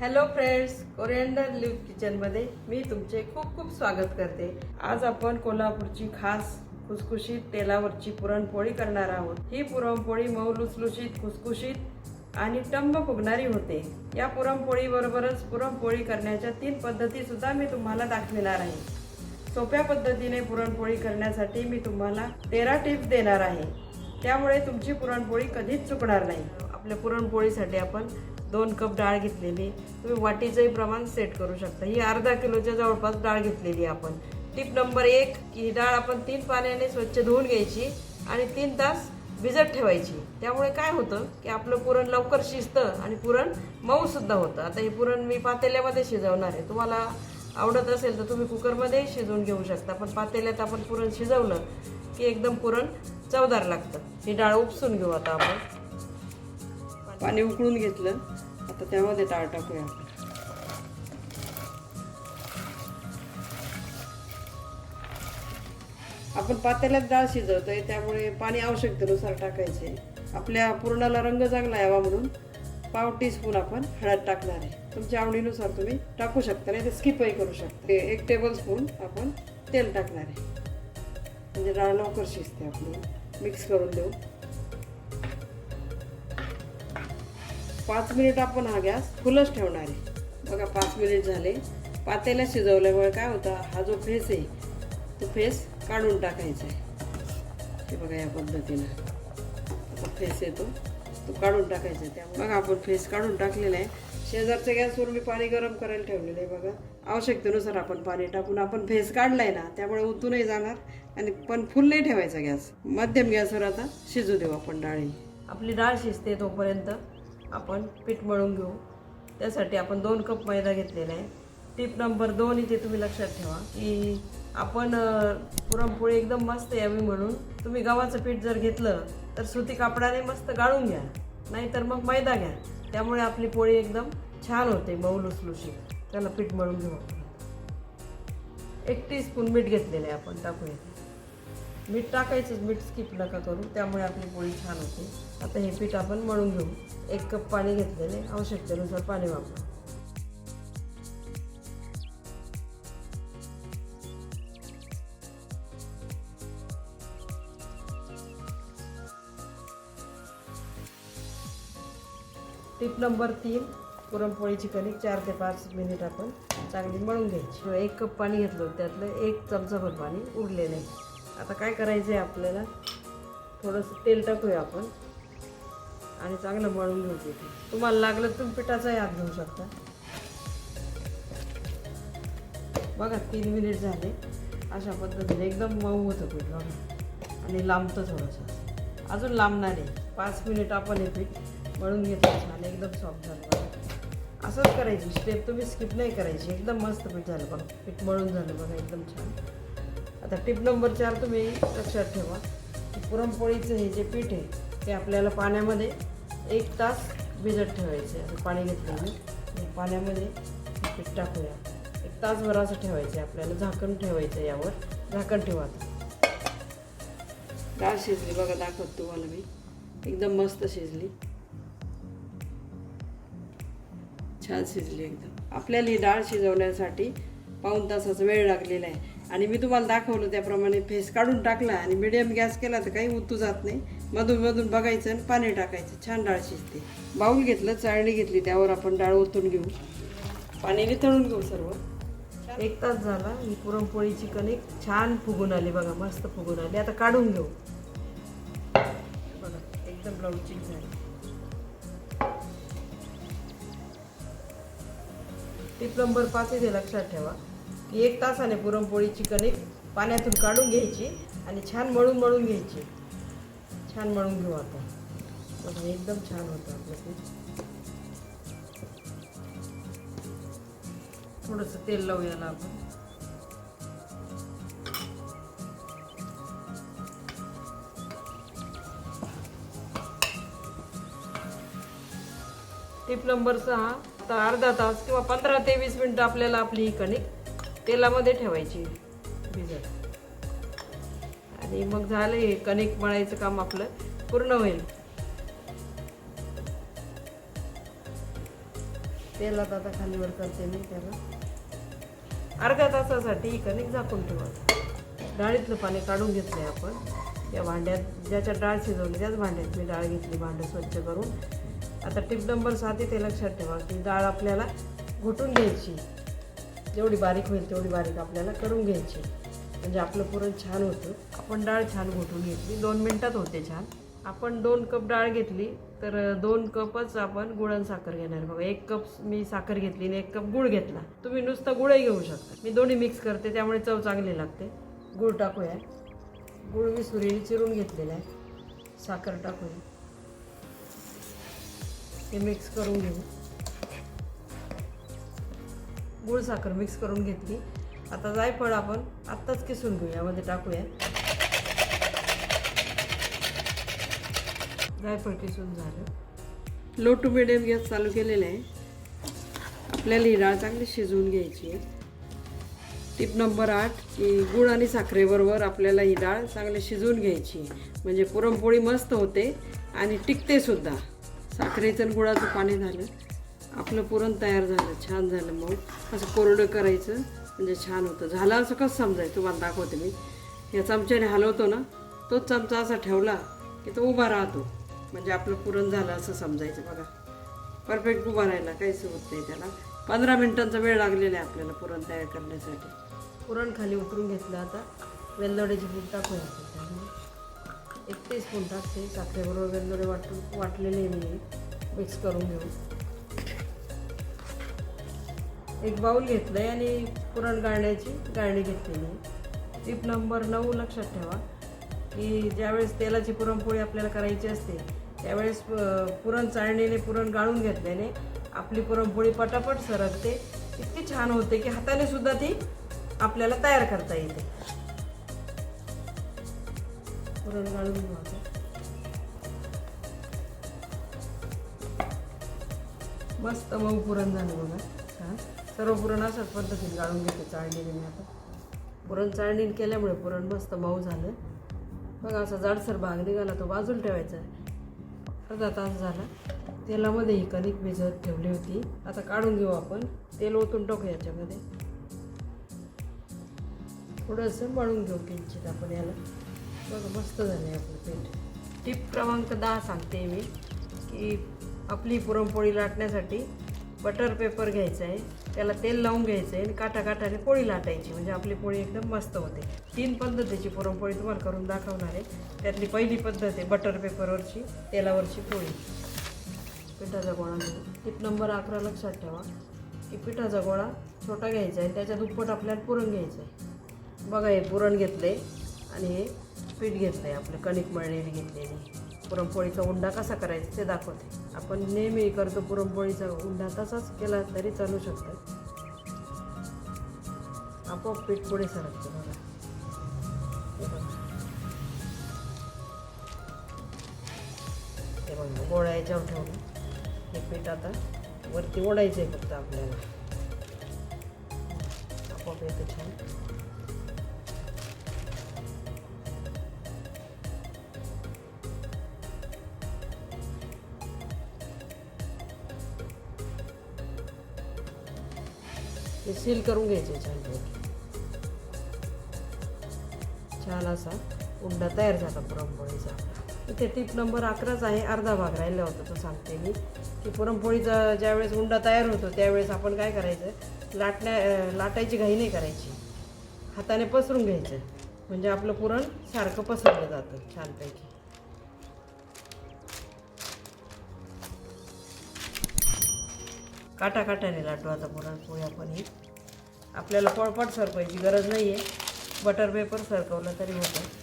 Hello friends coriander leave किचनमध्ये मी तुमचे खूप खूप स्वागत करते. आज आपण कोल्हापूरची खास खुसखुशीत तेलावरची पुरणपोळी करणार आहोत. ही पुरणपोळी मऊ लुसलुशीत खुसखुशीत आणि टंब फुगणारी होते. या पुरणपोळीबरोबरच पुरणपोळी करण्याच्या तीन पद्धती सुद्धा मी तुम्हाला दाखविणार आहे. सोप्या पद्धतीने पुरणपोळी करण्यासाठी मी तुम्हाला तेरा टिप्स देणार आहे. त्यामुळे तुमची पुरणपोळी कधीच चुकणार नाही. आपल्या पुरणपोळीसाठी आपण दोन कप डाळ घेतलेली. तुम्ही वाटीचंही प्रमाण सेट करू शकता. ही अर्धा किलोच्या जवळपास डाळ घेतलेली आपण. टिप नंबर एक की ही डाळ आपण तीन पाण्याने स्वच्छ धुवून घ्यायची आणि तीन तास भिजत ठेवायची. त्यामुळे काय होतं की आपलं पुरण लवकर शिजतं आणि पुरण मऊसुद्धा होतं. आता हे पुरण मी पातेल्यामध्ये शिजवणार आहे. तुम्हाला आवडत असेल तर तुम्ही कुकरमध्येही शिजवून घेऊ शकता. पण पातेल्यात आपण पुरण शिजवलं की एकदम पुरण चवदार लागतं. ही डाळ उपसून घेऊ आता आपण. पाणी उकळून घेतलं. आता त्यामध्ये डाळ टाकूया. आपण पातेल्यात डाळ शिजवतोय त्यामुळे पाणी आवश्यकतेनुसार टाकायचे. आपल्या पुरणाला रंग चांगला यावा म्हणून पाव टीस्पून आपण हळद टाकणार आहे. तुमच्या आवडीनुसार तुम्ही टाकू शकता नाही तर स्किपही करू शकता. एक टेबल स्पून आपण तेल टाकणार आहे. म्हणजे डाळ लवकर शिजते आपली. मिक्स करून देऊ. पाच मिनिट आपण हा गॅस फुलच ठेवणार आहे. बघा पाच मिनिट झाले. पातेला शिजवल्यामुळे काय होतं? हा जो फेस आहे तो फेस काढून टाकायचा आहे. ते बघा या पद्धतीनं. असा फेस येतो. तो काढून टाकायचा आहे. त्यामुळे बघा आपण फेस काढून टाकलेला आहे. शेजारच्या गॅसवर मी पाणी गरम करायला ठेवलेलं आहे बघा. आवश्यकतेनुसार आपण पाणी टाकून आपण फेस काढलाय ना त्यामुळे उतूनही जाणार आणि पण फुल नाही ठेवायचा गॅस. मध्यम गॅसवर आता शिजू देऊ आपण डाळी. आपली डाळ शिजते तोपर्यंत. आपण पीठ मळून घेऊ. त्यासाठी आपण दोन कप मैदा घेतलेला आहे. टिप नंबर दोन इथे तुम्ही लक्षात ठेवा की आपण पुरणपोळी एकदम मस्त यावी म्हणून तुम्ही गव्हाचं पीठ जर घेतलं तर सुती कापडाने मस्त गाळून घ्या. नाहीतर मग मैदा घ्या. त्यामुळे आपली पोळी एकदम छान होते मऊ लुसलुशी त्याला पीठ मळून घेऊ एक टीस्पून मीठ घेतलेलं आहे आपण टाकूया. मीठ टाकायचंच मीठ स्किप नका करू. त्यामुळे आपली पोळी छान होते. आता हे पीठ आपण मळून घेऊ. एक कप पाणी घेतलेले. आवश्यकतेनुसार पाणी वापरू. टिप नंबर तीन पुरणपोळीची कणिक चार ते पाच मिनिट आपण चांगली मळून घ्यायची. एक कप पाणी घेतलं त्यातलं एक चमचाभर पाणी उरलेलं आहे. आता काय करायचं आहे आपल्याला? थोडंसं तेल टाकूया आपण. आणि चांगलं मळून घेऊ ते तुम्हाला लागलं तुम्ही पिठाचाही हात घेऊ शकता. बघा तीन मिनिट झाले. अशा पद्धतीने एकदम मऊ होतं पीठ बघा. आणि लांबतं थोडंसं. अजून लांबणार आहे. पाच मिनिट आपण हे पीठ मळून घेतो छान एकदम सॉफ्ट झालं बघा. असंच करायची. स्टेप तुम्ही स्किप नाही करायची. एकदम मस्त पीठ झालं बघा. पीठ मळून झालं बघा. एकदम छान. आता टिप नंबर चार तुम्ही लक्षात ठेवा. पुरणपोळीचं हे जे पीठ आहे ते आपल्याला पाण्यामध्ये एक तास भिजत ठेवायचे असं पाणी घेतलं मी. पाण्यामध्ये पीठ टाकूया. एक तासभर असं ठेवायचं आहे आपल्याला झाकण ठेवायचं आहे यावर. झाकण ठेवा आता. डाळ शिजली बघा दाखवत तुम्हाला मी. एकदम मस्त शिजली. छान शिजली एकदम. आपल्याला ही डाळ शिजवण्यासाठी पाऊन तासाचा वेळ लागलेला आहे. आणि मी तुम्हाला दाखवलं त्याप्रमाणे फेस काढून टाकला आणि मिडियम गॅस केला तर काही उतू जात नाही. मधून मधून बघायचं आणि पाणी टाकायचं. छान डाळ शिजते. बाऊल घेतलं चाळणी घेतली त्यावर आपण डाळ ओतून घेऊ. पाणी निथळून घेऊ सर्व. एक तास झाला ही कन एक छान फुगून आली बघा मस्त फुगून आली. आता काढून घेऊ. बघा एकदम लवचिक झाली. ती प्लंबर पाच इथे लक्षात ठेवा. की एक तासाने पुरणपोळीची कणिक पाण्यातून काढून घ्यायची आणि छान मळून मळून घ्यायची. छान मळून घेऊ आता बघा एकदम छान होतं आपलं पीठ थोडंसं तेल लावूयाला आपण. टिप नंबर सहा आता अर्धा तास किंवा पंधरा ते वीस मिनटं आपल्याला आपली ही कणिक तेलामध्ये ठेवायची भिजत. आणि मग झालं हे कणिक मळायचं काम आपलं पूर्ण होईल. तेलात आता खालीवर करते मी त्याला. अर्ध्या तासासाठी कणिक झाकून ठेवायचं डाळीतलं पाणी काढून घेतलं आहे आपण. त्या भांड्यात ज्याच्यात डाळ शिजवली त्याच भांड्यात मी डाळ घेतली भांडं स्वच्छ करून. आता टिप नंबर सात ते लक्षात ठेवा की डाळ आपल्याला घुटून घ्यायची. जेवढी बारीक होईल तेवढी बारीक आपल्याला करून घ्यायची. म्हणजे आपलं पुरण छान होतं. आपण डाळ छान घोटून घेतली. दोन मिनटात होते छान. आपण दोन कप डाळ घेतली तर दोन कपच आपण गुळ आणि साखर घेणार. बघा एक कप मी साखर घेतली आणि एक कप गुळ घेतला. तुम्ही नुसतं गुळही घेऊ शकता. मी दोन्ही मिक्स करते त्यामुळे चव चांगली लागते. गुळ टाकूया. गुळ मी सुरीने चिरून घेतलेला आहे. साखर टाकूया हे मिक्स करून घेऊ. गुळ साखर मिक्स करून घेतली. आता जायफळ आपण आत्ताच किसून घेऊ यामध्ये टाकूया. जायफळ किसून झालं. लो टू मिडियम गॅस चालू केलेला आहे. आपल्याला ही डाळ चांगली शिजवून घ्यायची आहे. टिप नंबर आठ की गुळ आणि साखरेबरोबर आपल्याला ही डाळ चांगली शिजवून घ्यायची आहे. म्हणजे पुरणपोळी मस्त होते आणि टिकते सुद्धा. साखरेचं गुळाचं पाणी झालं. आपलं पुरण तयार झालं छान झालं मग असं कोरडं करायचं म्हणजे छान होतं. झालं असं कसं समजायचं? तुम्हाला दाखवते मी. या चमच्याने हलवतो ना तोच चमचा असा ठेवला की तो उभा राहतो. म्हणजे आपलं पुरण झालं असं समजायचं बघा. परफेक्ट उभा राहिला काहीच होत नाही त्याला. पंधरा मिनिटांचा वेळ लागलेला आहे आपल्याला पुरण तयार करण्यासाठी. पुरण खाली उतरून घेतलं आता. वेलदोड्याची पूड टाकून आपण त्यामध्ये एक टाकते. साखरेबरोबर वेलदोडे वाटून वाटलेले मी. मिक्स करून घेऊ एक बाऊल घेतलं आहे आणि पुरण गाळण्याची गाळणी घेतलेली आहे. टीप नंबर नऊ लक्षात ठेवा. की ज्यावेळेस तेलाची पुरणपोळी आपल्याला करायची असते त्यावेळेस पुरण चाळणीने पुरण गाळून घेतल्याने आपली पुरणपोळी पटापट सरकते. इतकी छान होते की हाताने सुद्धा ती आपल्याला तयार करता येते. पुरण गाळून घेऊ मस्त मऊ पुरण झालं बघा. सर्व पुरण असंच पद्धतीने गाळून घेते चाळणीने मी आता. पुरण चाळणीने केल्यामुळे पुरण मस्त मऊ झालं. बघा असा जाडसर भाग निघाला तो बाजूला ठेवायचा अर्धा तास झाला. तेलामध्ये ही कणिक भिजत ठेवली होती. आता काढून घेऊ आपण. तेल ओतून टाकू याच्यामध्ये. थोडंसं मळून घेऊ किंचित आपण याला. बघा मस्त झालं आपलं पीठ. टिप क्रमांक दहा सांगते मी की आपली पुरणपोळी लाटण्यासाठी बटर पेपर घ्यायचं आहे त्याला तेल लावून घ्यायचं आहे आणि काटा काटाने पोळी लाटायची म्हणजे आपली पोळी एकदम मस्त होते. तीन पद्धतीची पुरणपोळी तुम्हाला करून दाखवणार आहे. त्यातली पहिली पद्धत आहे बटर पेपरवरची तेलावरची पोळी. पिठाचा गोळा घेऊ टीप नंबर अकरा लक्षात ठेवा. की पिठाचा गोळा छोटा घ्यायचा आहे त्याच्या दुप्पट आपल्याला पुरण घ्यायचं आहे. बघा हे पुरण घेतलं आहे आणि हे पीठ घेतलं आहे आपलं कणिक मळलेली घेतलेली. पुरणपोळीचा उंडा कसा करायचा ते दाखवते. आपण नेहमी करतो पुरणपोळीचा उंडा तसाच केला तरी चालू शकतो. आपोआप पीठ पुढे सरकतं बघा. हे बघा. गोळ्या याच्यावर ठेवलं हे पीठ आता वरती ओढायचं आहे फक्त आपल्याला. आपोआप येतं छान. हे सील करून घ्यायचे छान छान असा उंडा तयार झाला पुरणपोळीचा. इथे टीप नंबर अकराच आहे अर्धा भाग राहिला होता तो सांगते मी. की पुरणपोळीचा ज्यावेळेस उंडा तयार होतो त्यावेळेस आपण काय करायचं? लाटण्या लाटायची घाई नाही करायची. हाताने पसरून घ्यायचं. म्हणजे आपलं पुरण सारखं पसरलं जातं छानपैकी. काटाकाटाने लाटू आता पुरणपोळी आपण ही आपल्याला पळपट सरकवायची गरज नाही आहे बटर पेपर सरकवलं तरी होतं.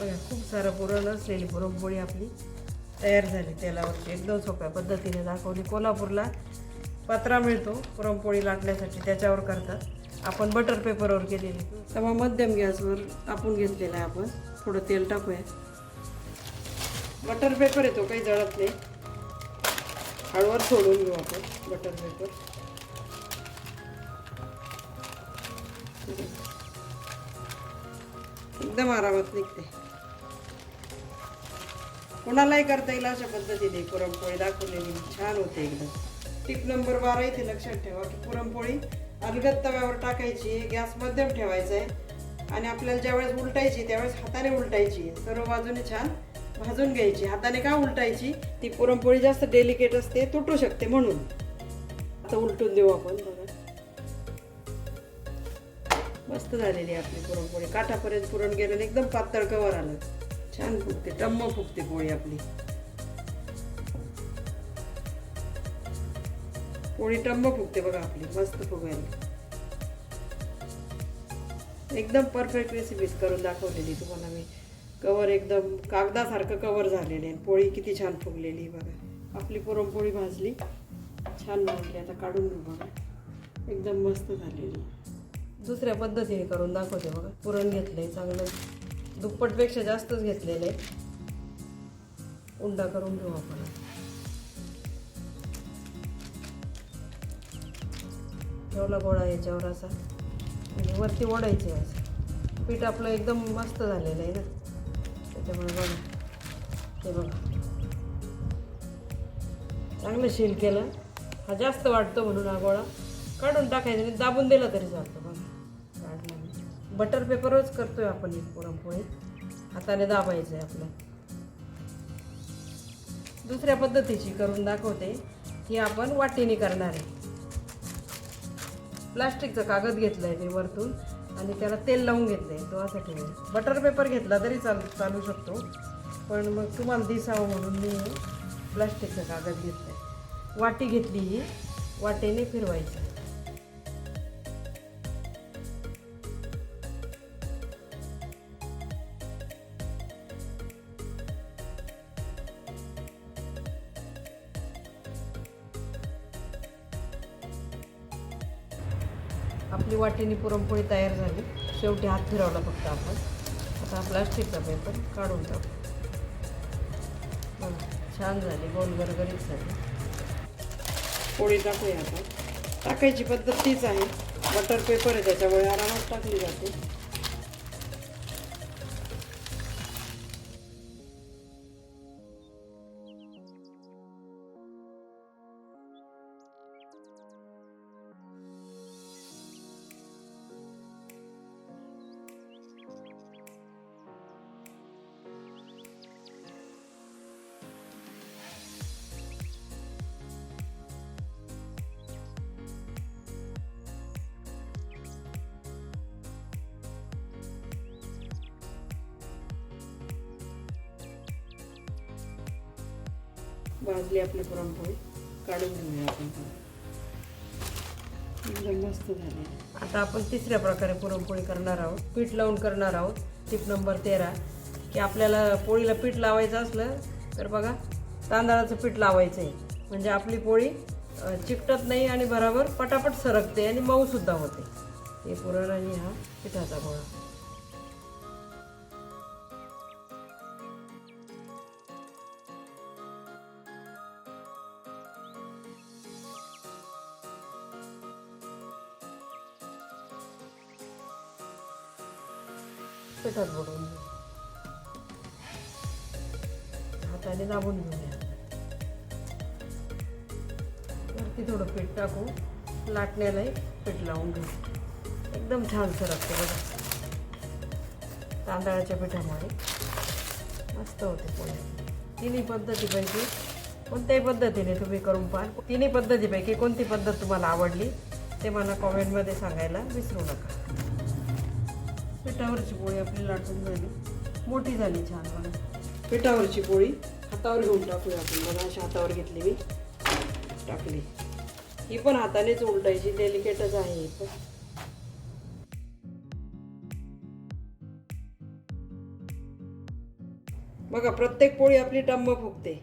बघा खूप सारं पुरण असलेली पुरणपोळी आपली तयार झाली तेलावरची. एकदम सोप्या पद्धतीने दाखवली. कोल्हापूरला पत्रा मिळतो पुरणपोळी लाटण्यासाठी त्याच्यावर करतात. आपण बटर पेपरवर केलेली. तेव्हा मध्यम गॅसवर तापून घेतलेला आहे आपण. थोडं तेल टाकूया. बटर पेपर येतो काही जळत नाही. हळूवर सोडून घेऊ आपण बटर पेपर एकदम आरामात निघते. कोणालाही करता येईल अशा पद्धतीने पुरणपोळी दाखवलेली. छान होते एकदम. टिप नंबर बारा इथे लक्षात ठेवा की पुरणपोळी अलगद तव्यावर टाकायची गॅस मध्यम ठेवायचा आहे आणि आपल्याला ज्यावेळेस उलटायची त्यावेळेस हाताने उलटायची. सर्व बाजूने छान भाजून घ्यायची. हाताने का उलटायची? ती पुरणपोळी जास्त डेलिकेट असते तुटू शकते म्हणून. आता उलटून देऊ आपण मस्त झालेली आपली पुरणपोळी. काठापर्यंत पुरण गेलं एकदम पातळ कवर आलं. छान फुगते टम्म फुगते पोळी आपली. पोळी टम्म फुगते बघा आपली मस्त फुगायला एकदम परफेक्ट रेसिपीज करून दाखवलेली तुम्हाला मी. कवर एकदम कागदासारखं कवर झालेले आहे. पोळी किती छान फुगलेली बघा. आपली पुरणपोळी भाजली. छान भाजली आता काढून घेऊ बघा. एकदम मस्त झालेली. दुसऱ्या पद्धतीने करून दाखवते बघा. पुरण घेतलंय चांगलं. दुप्पटपेक्षा जास्तच घेतलेलं. आहे उंडा करून घेऊ आपण. ठेवला गोळा याच्यावर असा. म्हणजे वरती ओढायचे असं. पीठ आपलं एकदम मस्त झालेलं आहे ना. त्याच्यामुळे बघा. हे बघा. चांगलं शील केलं. हा जास्त वाटतो म्हणून हा गोळा. काढून टाकायचा आणि दाबून दिला तरी चालतो बघा. बटर पेपरच करतोय आपण एक पुरणपोळी. हाताने दाबायचं आहे आपलं. दुसऱ्या पद्धतीची करून दाखवते. ही आपण वाटीने करणार आहे. प्लास्टिकचं कागद घेतलाय मी वरतून आणि त्याला तेल लावून घेतलंय. तो असा ठेवेल बटर पेपर घेतला तरी चाल चालू शकतो. पण मग तुम्हाला दिसावं म्हणून मी प्लास्टिकचं कागद घेतलाय. वाटी घेतली ही. वाटेने फिरवायचं. आपली वाटीने पुरणपोळी तयार झाली. शेवटी हात फिरवला फक्त आपण. आता हा प्लास्टिकचा पेपर काढून टाकू. छान झाली गोल गरगरीत झाली. पोळी टाकूया आता टाकायची पद्धत तीच आहे. बटर पेपर आहे त्याच्यामुळे आरामात टाकली जाते. भाजली आपली पुरणपोळी. काढून घेऊया आपण एकदम म्हणजे मस्त आता आपण तिसऱ्या प्रकारे पुरणपोळी करणार आहोत. पीठ लावून करणार आहोत. टिप नंबर तेरा. की आपल्याला पोळीला पीठ लावायचं असलं तर बघा तांदळाचं पीठ लावायचं आहे म्हणजे आपली पोळी चिकटत नाही आणि बरोबर पटापट सरकते आणि मऊसुद्धा होते. हे पुरण आणि हा पिठाचा गोळा. वरती थोडं पीठ टाकू. लाटण्यालाही पीठ लावून घेऊ. एकदम छान सरकते बघा. तांदळाच्या पिठामुळे. मस्त होते पोळ्या. तिन्ही पद्धतीपैकी कोणत्याही पद्धतीने तुम्ही करून पहा तिन्ही पद्धतीपैकी कोणती पद्धत तुम्हाला आवडली ते मला कॉमेंटमध्ये सांगायला विसरू नका. पिठावरची पोळी आपली लाटून झाली. मोठी झाली छान मला पिठावरची पोळी हातावर घेऊन टाकूया आपण. बघा अशी हातावर घेतली मी. टाकली. ही पण हातानेच उलटायची डेलिकेटच आहे ही पण. बघा प्रत्येक पोळी आपली टंब फुगते.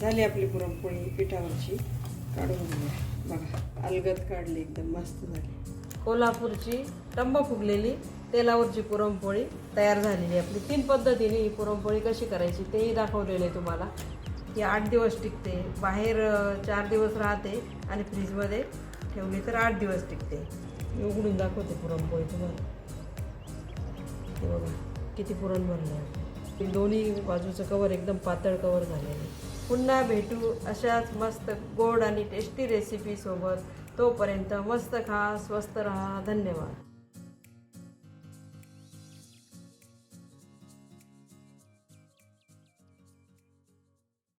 झाली आपली पुरणपोळी पिठावरची. काढून घेऊया. बघा अलगद काढली एकदम मस्त झाली. कोल्हापूरची टंब फुगलेली तेलावरची पुरणपोळी तयार झालेली आपली. तीन पद्धतीने ही पुरणपोळी कशी करायची तेही दाखवलेलं आहे तुम्हाला. ही आठ दिवस टिकते. बाहेर चार दिवस राहते आणि फ्रीजमध्ये ठेवली तर आठ दिवस टिकते. मी उघडून दाखवते पुरणपोळी तुम्हाला. हे बघा किती पुरण भरलं. आहे दोन्ही बाजूचं कवर एकदम पातळ कवर झालेलं. आहे पुन्हा भेटू अशाच मस्त गोड आणि टेस्टी रेसिपी सोबत. तोपर्यंत मस्त खा स्वस्त राहा. धन्यवाद.